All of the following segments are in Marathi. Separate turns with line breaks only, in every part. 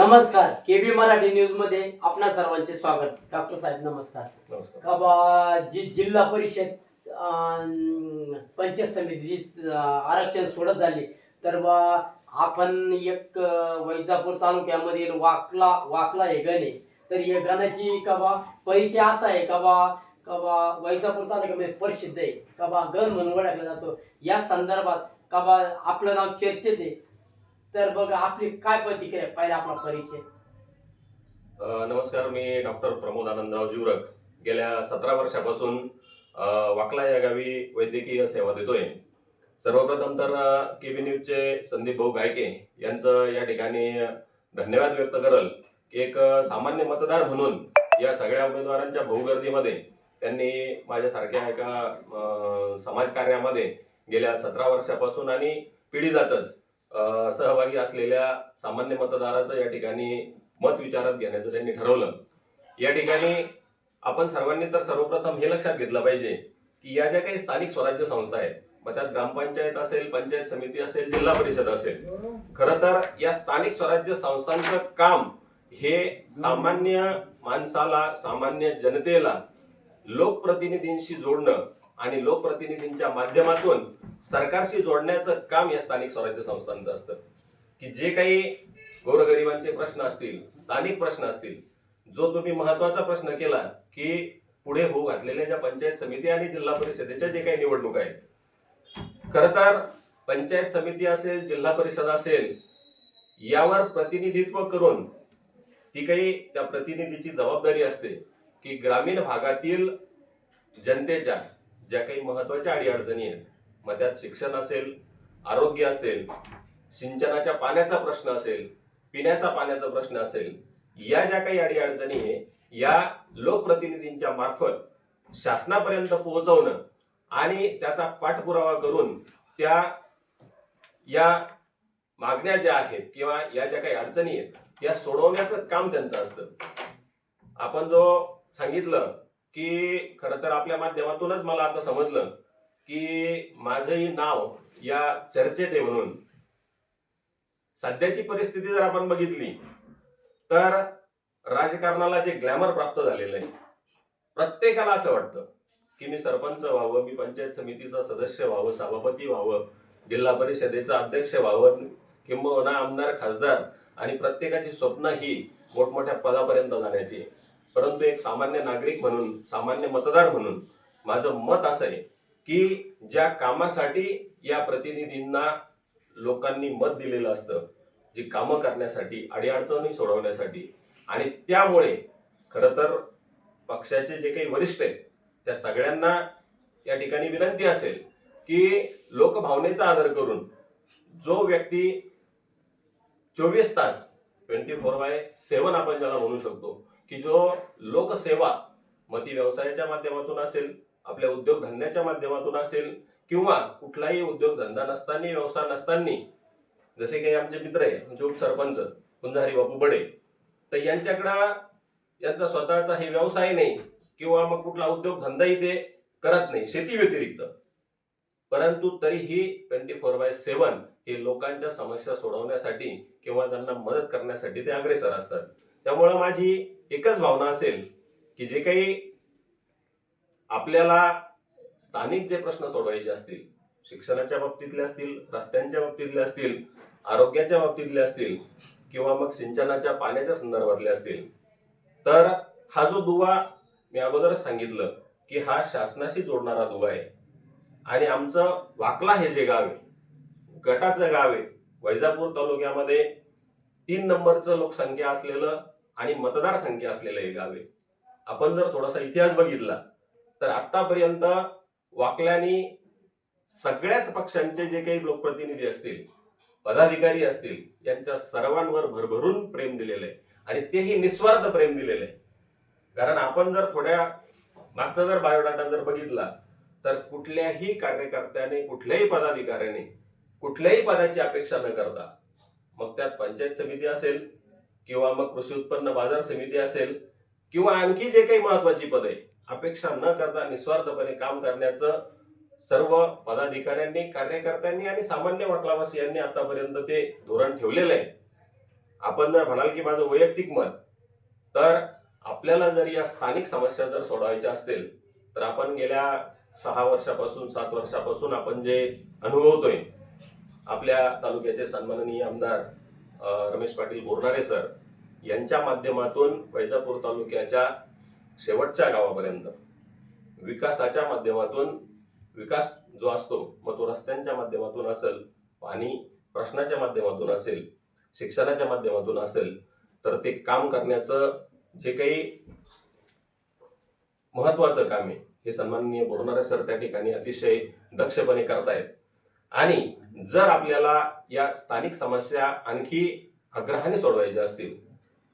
नमस्कार केबी मराठी न्यूजमध्ये आपणा सर्वांचे स्वागत. डॉक्टर साहेब नमस्कार.
नमस्कार.
का बा जी जिल्हा परिषद अं, पंचायत समिती आरक्षण सोडत झाली तर बा आपण एक अं, वैजापूर तालुक्यामधील वाकला वाकला हे गण आहे. तर या गणाची का बा परिचय असा आहे का बा का बा वैजापूर तालुक्यामध्ये प्रसिद्ध आहे. का बा गण म्हणून ओळखला जातो. या संदर्भात का बा आपलं नाव चर्चेत आहे. तर बघा आपली काय प्रतिक्रिया आहे? पहिला आपला परिचय.
अ, नमस्कार मी डॉक्टर प्रमोद आनंदराव जुरक गेल्या सतरा वर्षापासून अ, वाकला या गावी वैद्यकीय सेवा देतोय. सर्वप्रथम तर के बी न्यूजचे संदीप भाऊ गायके यांचं या ठिकाणी धन्यवाद व्यक्त करल की एक सामान्य मतदार म्हणून या सगळ्या उमेदवारांच्या बहुगर्दीमध्ये त्यांनी माझ्यासारख्या एका समाजकार्यामध्ये गेल्या सतरा वर्षापासून आणि पिढी जातच सहभागी असलेल्या सामान्य मतदाराचं या ठिकाणी मत विचारात घेण्याचं त्यांनी ठरवलं. या ठिकाणी आपण सर्वांनी तर सर्वप्रथम हे लक्षात घेतलं पाहिजे की या ज्या काही स्थानिक स्वराज्य संस्था आहेत मग त्यात ग्रामपंचायत असेल पंचायत समिती असेल जिल्हा परिषद असेल खरं तर या स्थानिक स्वराज्य संस्थांचं काम हे सामान्य माणसाला सामान्य जनतेला लोकप्रतिनिधींशी जोडणं आणि लोकप्रतिनिधींच्या माध्यमातून सरकारशी जोडण्याचं काम या स्थानिक स्वराज्य संस्थांचं असतं. की जे काही गोरगरिबांचे प्रश्न असतील स्थानिक प्रश्न असतील जो तुम्ही महत्त्वाचा प्रश्न केला की पुढे होऊ घातलेल्या ज्या पंचायत समिती आणि जिल्हा परिषदेच्या जे काही निवडणूक आहेत खर तर पंचायत समिती असेल जिल्हा परिषद असेल यावर प्रतिनिधित्व करून ती काही त्या प्रतिनिधीची जबाबदारी असते की ग्रामीण भागातील जनतेच्या ज्या काही महत्त्वाच्या अडीअडचणी आहेत मग त्यात शिक्षण असेल आरोग्य असेल सिंचनाच्या पाण्याचा प्रश्न असेल पिण्याचा पाण्याचा प्रश्न असेल या ज्या काही अडीअडचणी आहे या लोकप्रतिनिधींच्या मार्फत शासनापर्यंत पोहोचवणं आणि त्याचा पाठपुरावा करून त्या या मागण्या ज्या आहेत किंवा या ज्या काही अडचणी आहेत या सोडवण्याचं काम त्यांचं असतं. आपण जो सांगितलं की खरं तर आपल्या माध्यमातूनच मला आता समजलं की माझंही नाव या चर्चेत आहे म्हणून. सध्याची परिस्थिती जर आपण बघितली तर राजकारणाला जे ग्लॅमर प्राप्त झालेलं आहे प्रत्येकाला असं वाटतं की मी सरपंच व्हावं मी पंचायत समितीचा सदस्य व्हावं सभापती व्हावं जिल्हा परिषदेचा अध्यक्ष व्हावं किंबहुना आमदार खासदार आणि प्रत्येकाची स्वप्न ही मोठमोठ्या पदापर्यंत जाण्याची परंतु एक सामान्य नागरिक म्हणून सामान्य मतदार म्हणून माझं मत असं आहे की ज्या कामासाठी या प्रतिनिधींना लोकांनी मत दिलेलं असतं जी कामं करण्यासाठी अडीअडचणी सोडवण्यासाठी. आणि त्यामुळे खरं तर पक्षाचे जे काही वरिष्ठ आहेत त्या सगळ्यांना या ठिकाणी विनंती असेल की लोकभावनेचा आदर करून जो व्यक्ती चोवीस तास ट्वेंटी फोर बाय सेवन आपण ज्याला म्हणू शकतो की जो लोकसेवा मग ती व्यवसायाच्या माध्यमातून असेल आपल्या उद्योगधंद्याच्या माध्यमातून असेल किंवा कुठलाही उद्योगधंदा नसताना व्यवसाय नसताना जसे काही आमचे मित्र आहे म्हणजे उपसरपंच कुंजारी बापू बडे तर यांच्याकडं यांचा स्वतःचा हे व्यवसाय नाही किंवा मग कुठला उद्योगधंदाही ते करत नाही शेती व्यतिरिक्त. परंतु तरीही ट्वेंटी फोर बाय सेवन हे लोकांच्या समस्या सोडवण्यासाठी किंवा त्यांना मदत करण्यासाठी ते अग्रेसर असतात. त्यामुळं माझी एकच भावना असेल की जे काही आपल्याला स्थानिक जे प्रश्न सोडवायचे असतील शिक्षणाच्या बाबतीतले असतील रस्त्यांच्या बाबतीतले असतील आरोग्याच्या बाबतीतले असतील किंवा मग सिंचनाच्या पाण्याच्या संदर्भातले असतील तर हा जो दुवा मी अगोदरच सांगितलं की हा शासनाशी जोडणारा दुवा आहे. आणि आमचं वाकला हे जे गाव आहे गटाचं गाव आहे वैजापूर तालुक्यामध्ये तीन नंबरचं लोकसंख्या असलेलं आणि मतदारसंख्या असलेलं हे गाव आहे. आपण जर थोडासा इतिहास बघितला तर आतापर्यंत वाकल्याने सगळ्याच पक्षांचे जे काही लोकप्रतिनिधी असतील पदाधिकारी असतील यांच्या सर्वांवर भरभरून प्रेम दिलेलं आहे. आणि तेही निस्वार्थ प्रेम दिलेलं आहे. कारण आपण जर थोड्या मागचा जर बायोडाटा जर बघितला तर कुठल्याही कार्यकर्त्याने कुठल्याही पदाधिकाऱ्याने कुठल्याही पदाची अपेक्षा न करता मग त्यात पंचायत समिती असेल किंवा मग कृषी उत्पन्न बाजार समिती असेल किंवा आणखी जे काही महत्वाची पद आहे अपेक्षा न करता निस्वार्थपणे काम करण्याचं सर्व पदाधिकाऱ्यांनी कार्यकर्त्यांनी आणि सामान्य वाटलावासियांनी आतापर्यंत ते धोरण ठेवलेलं आहे. आपण जर म्हणाल की माझं वैयक्तिक मत तर आपल्याला जर या स्थानिक समस्या जर सोडवायच्या असतील तर आपण गेल्या सहा वर्षापासून सात वर्षापासून आपण जे अनुभवतोय आपल्या तालुक्याचे सन्माननीय आमदार रमेश पाटील बोरणारे सर यांच्या माध्यमातून वैजापूर तालुक्याच्या शेवटच्या गावापर्यंत. विकासाच्या माध्यमातून विकास जो असतो मग तो रस्त्यांच्या माध्यमातून असेल पाणी प्रश्नाच्या माध्यमातून असेल शिक्षणाच्या माध्यमातून असेल तर ते काम करण्याचं जे काही महत्वाचं काम आहे हे सन्माननीय बोलणारे सर त्या ठिकाणी अतिशय दक्षपणे करतायत. आणि जर आपल्याला या स्थानिक समस्या आणखी आग्रहाने सोडवायच्या असतील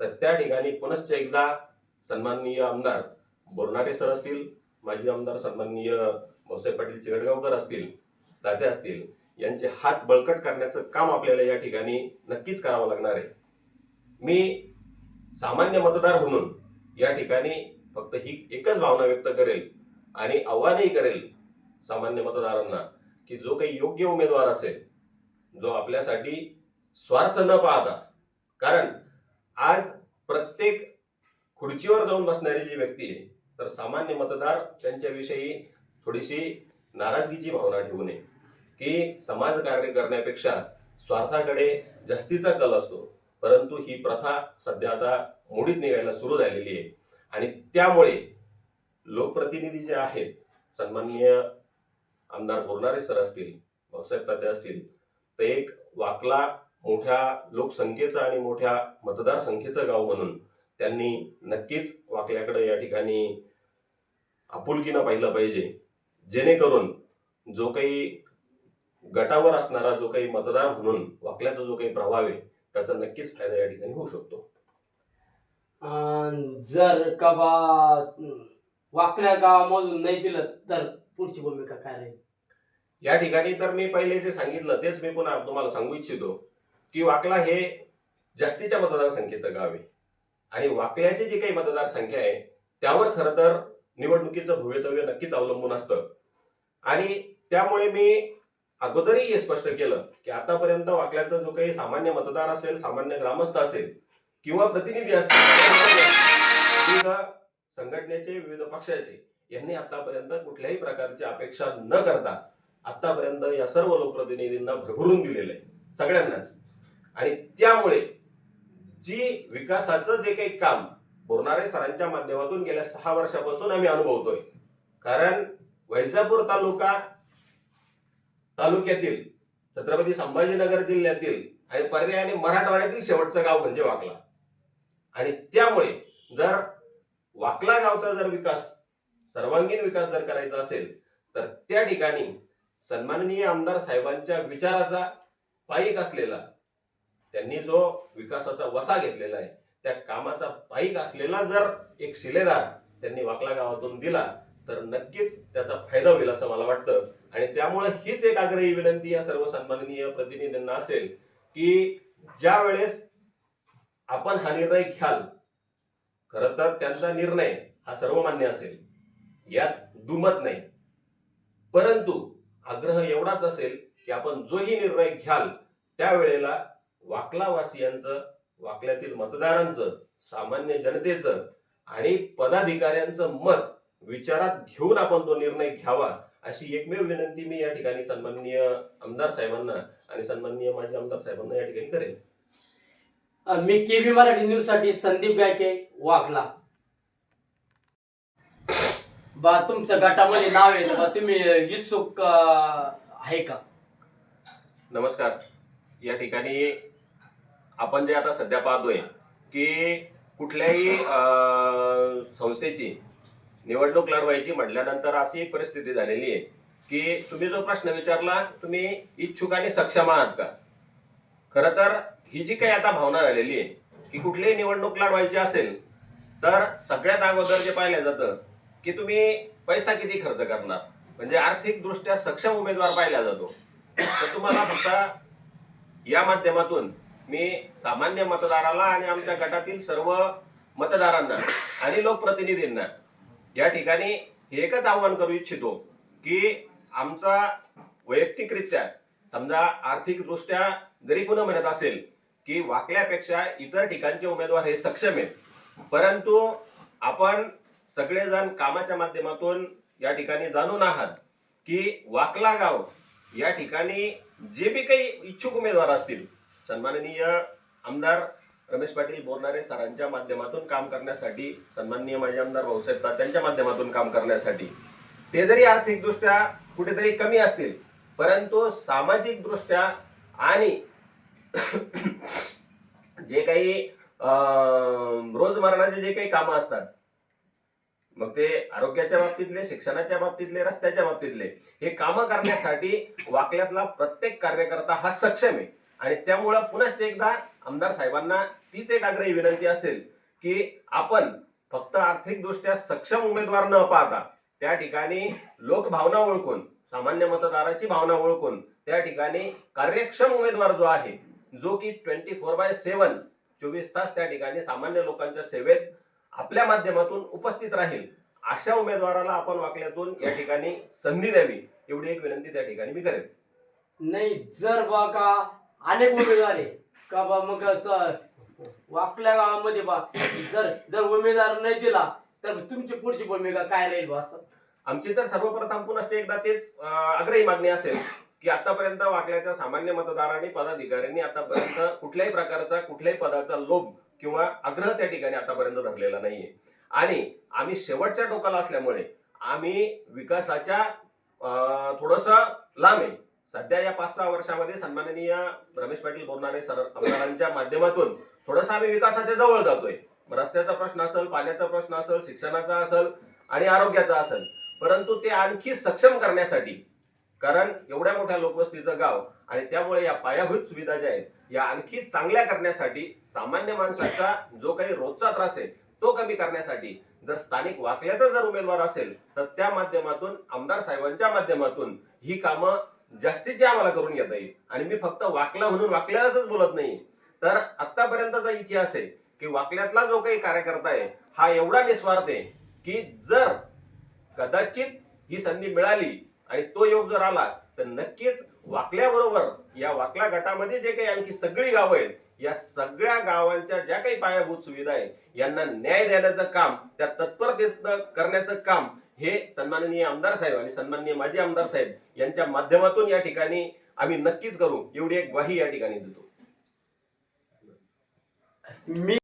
तर त्या ठिकाणी पुनश्च एकदा सन्माननीय आमदार बोरणारे सर असतील माजी आमदार सन्माननीय भाऊसाहेब पाटील चिगडगावकर असतील दाते असतील यांचे हात बळकट करण्याचं काम आपल्याला या ठिकाणी नक्कीच करावं लागणार आहे. मी सामान्य मतदार म्हणून या ठिकाणी फक्त ही एकच भावना व्यक्त करेल आणि आव्हानही करेल सामान्य मतदारांना की जो काही योग्य उमेदवार असेल जो आपल्यासाठी स्वार्थ न पाहता कारण आज प्रत्येक खुर्चीवर जाऊन बसणारी जी व्यक्ती आहे तर सामान्य मतदार त्यांच्याविषयी थोडीशी नाराजगीची भावना ठेवू नये. की समाज कार्य करण्यापेक्षा स्वार्थाकडे जास्तीचा कल असतो. परंतु ही प्रथा सध्या आता मोडीत निघायला सुरू झालेली आहे. आणि त्यामुळे लोकप्रतिनिधी जे आहेत सन्माननीय आमदार बोलणारे सर असतील भाऊसाहेब तात्या असतील तर एक वाकला मोठ्या लोकसंख्येचं आणि मोठ्या मतदारसंख्येचं गाव म्हणून त्यांनी नक्कीच वाकल्याकडे या ठिकाणी आपुलकीनं पाहिलं पाहिजे. जेणेकरून जो काही गटावर असणारा जो काही मतदार म्हणून वाकल्याचा जो काही प्रभाव आहे त्याचा नक्कीच फायदा या ठिकाणी होऊ शकतो.
अं, जर का बा वाकल्या गावामधून नाही दिलं तर पुढची भूमिका काय राहील?
या ठिकाणी तर मी पहिले जे सांगितलं तेच मी पुन्हा तुम्हाला सांगू इच्छितो की वाकला हे जास्तीच्या मतदारसंख्येचं गाव आहे. आणि वाकल्याची जी काही मतदारसंख्या आहे त्यावर खरं तर निवडणुकीचं भवितव्य नक्कीच अवलंबून असतं. आणि त्यामुळे मी अगोदरही हे स्पष्ट केलं की आतापर्यंत वाकल्याचा जो काही सामान्य मतदार असेल सामान्य ग्रामस्थ असेल किंवा प्रतिनिधी असतील संघटनेचे विविध पक्षाचे यांनी आतापर्यंत कुठल्याही प्रकारची अपेक्षा न करता आतापर्यंत या सर्व लोकप्रतिनिधींना भरभरून दिलेलं आहे सगळ्यांनाच. आणि त्यामुळे जी विकासाचं जे काही काम बोरणारे सरांच्या माध्यमातून गेल्या सहा वर्षापासून आम्ही अनुभवतोय. कारण वैजापूर तालुका तालुक्यातील छत्रपती संभाजीनगर जिल्ह्यातील आणि पर्यायाने मराठवाड्यातील शेवटचं गाव म्हणजे वाकला. आणि त्यामुळे जर वाकला गावचा जर विकास सर्वांगीण विकास जर करायचा असेल तर त्या ठिकाणी सन्माननीय आमदार साहेबांच्या विचाराचा पायिक असलेला त्यांनी जो विकासाचा वसा घेतलेला आहे त्या कामाचा पाईक असलेला जर एक शिलेदार त्यांनी वाकला गावातून दिला तर नक्कीच त्याचा फायदा होईल असं मला वाटतं. आणि त्यामुळे हीच एक आग्रही विनंती या सर्व सन्माननीय प्रतिनिधींना असेल की ज्या वेळेस आपण हा निर्णय घ्याल खर तर त्यांचा निर्णय हा सर्वमान्य असेल यात दुमत नाही. परंतु आग्रह एवढाच असेल की आपण जोही निर्णय घ्याल त्यावेळेला वाकलावासियांचं वाकल्यातील मतदारांचं सामान्य जनतेचं आणि पदाधिकाऱ्यांचं मत विचारात घेऊन आपण तो निर्णय घ्यावा अशी एकमेव विनंती मी या ठिकाणी सन्माननीय आमदार साहेबांना आणि सन्माननीय माजी आमदार साहेबांना या ठिकाणी करेन.
अं, मी केबी मराठी न्यूजसाठी संदीप गायके वाकला. बा तुमच्या गटामध्ये नाव आहे बा तुम्ही इच्छुक आहे का?
नमस्कार. या ठिकाणी आपण जे आता सध्या पाहतोय की कुठल्याही संस्थेची निवडणूक लढवायची म्हटल्यानंतर अशी एक परिस्थिती झालेली आहे की तुम्ही जो प्रश्न विचारला तुम्ही इच्छुक आणि सक्षम आहात का? खरं तर ही जी काही आता भावना झालेली आहे की कुठलीही निवडणूक लढवायची असेल तर सगळ्यात अगोदर जे पाहिलं जातं की तुम्ही पैसा किती खर्च करणार? म्हणजे आर्थिक दृष्ट्या सक्षम उमेदवार पाहिला जातो. तर तुम्हाला फक्त या माध्यमातून मी सामान्य मतदाराला आणि आमच्या गटातील सर्व मतदारांना आणि लोकप्रतिनिधींना या ठिकाणी एकच आव्हान करू इच्छितो की आमचा वैयक्तिकरित्या समजा आर्थिकदृष्ट्या जरी कुणा म्हणत असेल की वाकल्यापेक्षा इतर ठिकाणचे उमेदवार हे सक्षम आहेत परंतु आपण सगळेजण कामाच्या माध्यमातून या ठिकाणी जाणून आहात की वाकला गाव या ठिकाणी जे बी काही इच्छुक उमेदवार असतील सन्माननीय आमदार रमेश पाटील बोरणारे सरांच्या माध्यमातून काम करण्यासाठी सन्माननीय माजी आमदार भाऊसाहेब तात्यांच्या माध्यमातून काम करण्यासाठी. ते जरी आर्थिकदृष्ट्या कुठेतरी कमी असतील परंतु सामाजिकदृष्ट्या आणि जे काही अं, जे काही कामं असतात मग ते आरोग्याच्या बाबतीतले शिक्षणाच्या बाबतीतले रस्त्याच्या बाबतीतले हे कामं करण्यासाठी वाकल्यातला प्रत्येक कार्यकर्ता हा सक्षम आहे. आणि त्यामुळं पुन्हा एकदा आमदार साहेबांना तीच एक आग्रही विनंती असेल की आपण फक्त आर्थिकदृष्ट्या सक्षम उमेदवार न पाहता त्या ठिकाणी लोकभावना ओळखून सामान्य मतदाराची भावना ओळखून त्या ठिकाणी कार्यक्षम उमेदवार जो आहे जो की ट्वेंटी फोर बाय सेवन चोवीस तास त्या ठिकाणी सामान्य लोकांच्या सेवेत आपल्या माध्यमातून उपस्थित राहील अशा उमेदवाराला आपण वाकल्यातून या ठिकाणी संधी द्यावी एवढी एक विनंती त्या ठिकाणी मी करेन.
नाही जर बघा का अनेक उमेदवार आहे का बा मग च- वाकल्या गावामध्ये बा जर जर उमेदवार नाही दिला तर तुमची पुढची भूमिका काय राहील बा असं?
आमची तर सर्वप्रथम पुन्हा एकदा तेच आग्रही मागणी असेल की आतापर्यंत वाकल्याच्या सामान्य मतदारांनी पदाधिकाऱ्यांनी आतापर्यंत कुठल्याही प्रकारचा कुठल्याही पदाचा लोभ किंवा आग्रह त्या ठिकाणी आतापर्यंत धरलेला नाहीये. आणि आम्ही शेवटच्या टोकाला असल्यामुळे आम्ही विकासाच्या थोडस लांब आहे. सध्या या पाच सहा वर्षामध्ये सन्माननीय रमेश पाटील बोलणारे सर आमदारांच्या माध्यमातून थोडासा आम्ही विकासाच्या जवळ जातोय. रस्त्याचा प्रश्न असेल पाण्याचा प्रश्न असेल शिक्षणाचा असेल आणि आरोग्याचा असेल. परंतु ते आणखी सक्षम करण्यासाठी कारण एवढ्या मोठ्या लोकवस्तीचं गाव आणि त्यामुळे या पायाभूत सुविधा ज्या आहेत या आणखी चांगल्या करण्यासाठी सामान्य माणसाचा जो काही रोजचा त्रास आहे तो कमी करण्यासाठी जर स्थानिक वाकल्याचा जर उमेदवार असेल तर त्या माध्यमातून आमदार साहेबांच्या माध्यमातून ही कामं जास्तीचे आम्हाला करून घेता येईल. आणि मी फक्त वाकला म्हणून वाकल्यालाच बोलत नाही. तर आतापर्यंतचा इतिहास आहे की वाकल्यातला जो काही कार्यकर्ता आहे हा एवढा निस्वार्थ आहे की जर कदाचित ही संधी मिळाली आणि तो योग जर आला तर नक्कीच वाकल्याबरोबर या वाकला गटामध्ये जे काही आणखी सगळी गावं आहेत या सगळ्या गावांच्या ज्या काही पायाभूत सुविधा आहे यांना न्याय देण्याचं काम त्या तत्परतेनं करण्याचं काम हे सन्माननीय आमदार साहेब आणि सन्माननीय माजी आमदार साहेब यांच्या माध्यमातून या ठिकाणी आम्ही नक्कीच करू. एवढी एक ग्वाही या ठिकाणी देतो.
मी